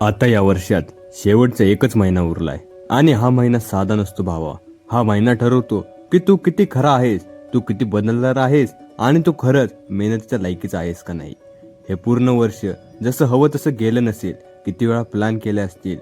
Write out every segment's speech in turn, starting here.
आता या वर्षात शेवटचा एकच महिना उरलाय. आणि हा महिना साधा नसतो भावा. हा महिना ठरवतो की तू किती खरा आहेस तू किती बदलणार आहेस आणि तू खरंच मेहनतीच्या लायकीचा आहेस का नाही? हे पूर्ण वर्ष जसं हवं तसं गेलं नसेल किती वेळा प्लॅन केले असतील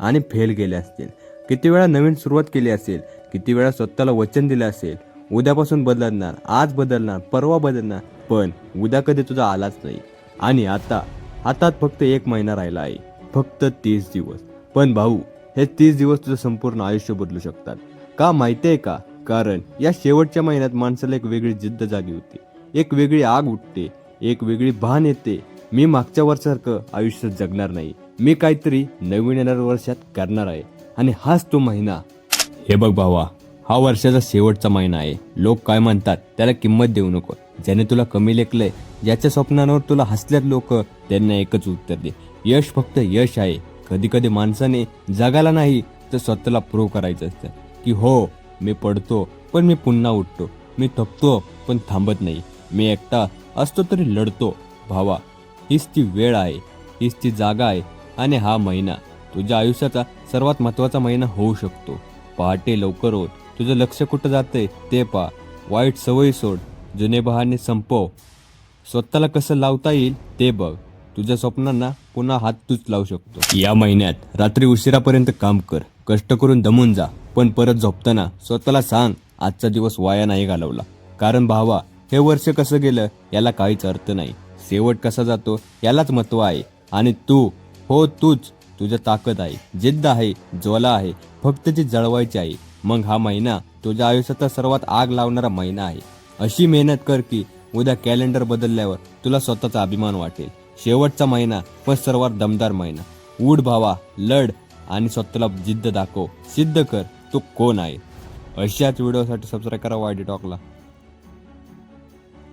आणि फेल गेले असतील किती वेळा नवीन सुरुवात केली असेल किती वेळा स्वतःला वचन दिले असेल उद्यापासून बदलणार आज बदलणार परवा बदलणार पण उद्या कधी तुझा आलाच नाही. आणि आता हातात फक्त एक महिना राहिला आहे. फक्त तीस दिवस. पण भाऊ हे तीस दिवस तुझं संपूर्ण आयुष्य बदलू शकतात. का माहिती आहे का? कारण या शेवटच्या महिन्यात माणसाला एक वेगळी जिद्द जागी होते. एक वेगळी आग उठते एक वेगळी भान येते. मी मागच्या वर्षासारखं आयुष्य जगणार नाही. मी काहीतरी नवीन येणाऱ्या वर्षात करणार आहे. आणि हाच तो महिना. हे बघ भावा हा वर्षाचा शेवटचा महिना आहे. लोक काय म्हणतात त्याला किंमत देऊ नको. ज्याने तुला कमी लेखलंय ज्याच्या स्वप्नांवर तुला हसल्यात लोक त्यांना एकच उत्तर दे. यश फक्त यश आहे. कधी कधी माणसाने जगाला नाही तर स्वतःला प्रूव्ह करायचं असतं. की हो मी पडतो पण मी पुन्हा उठतो. मी थपतो पण थांबत नाही. मी एकटा असतो तरी लढतो. भावा हीच ती वेळ आहे. हीच ती जागा आहे. आणि हा महिना तुझ्या आयुष्याचा सर्वात महत्त्वाचा महिना होऊ शकतो. पहाटे लवकर होत तुझं लक्ष कुठं जातंय ते पहा. वाईट सवयी सोड. जुने बहाने संपव. स्वतःला कसं लावता येईल ते बघ. तुझ्या स्वप्नांना पुन्हा हात तूच लावू शकतो. या महिन्यात रात्री उशिरापर्यंत काम कर. कष्ट करून दमून जा. पण परत झोपताना स्वतःला सांग आजचा दिवस वाया नाही घालवला. कारण भावा हे वर्ष कसं गेलं याला काहीच अर्थ नाही. शेवट कसा जातो यालाच महत्त्व आहे. आणि तू हो तूच तुझ्या ताकद आहे. जिद्द आहे ज्वाला आहे. फक्त ती जळवायची आहे. मग हा महिना तुझ्या आयुष्याचा सर्वात आग लावणारा महिना आहे. अशी मेहनत कर की उद्या कॅलेंडर बदलल्यावर तुला स्वतःचा अभिमान वाटेल. शेवटचा महिना पण सर्वात दमदार महिना. उड भावा लढ आणि स्वतःला जिद्द दाखव. सिद्ध कर तो कोण आहे? अशाच व्हिडिओसाठी सबस्क्राईब करा वायडी टॉकला.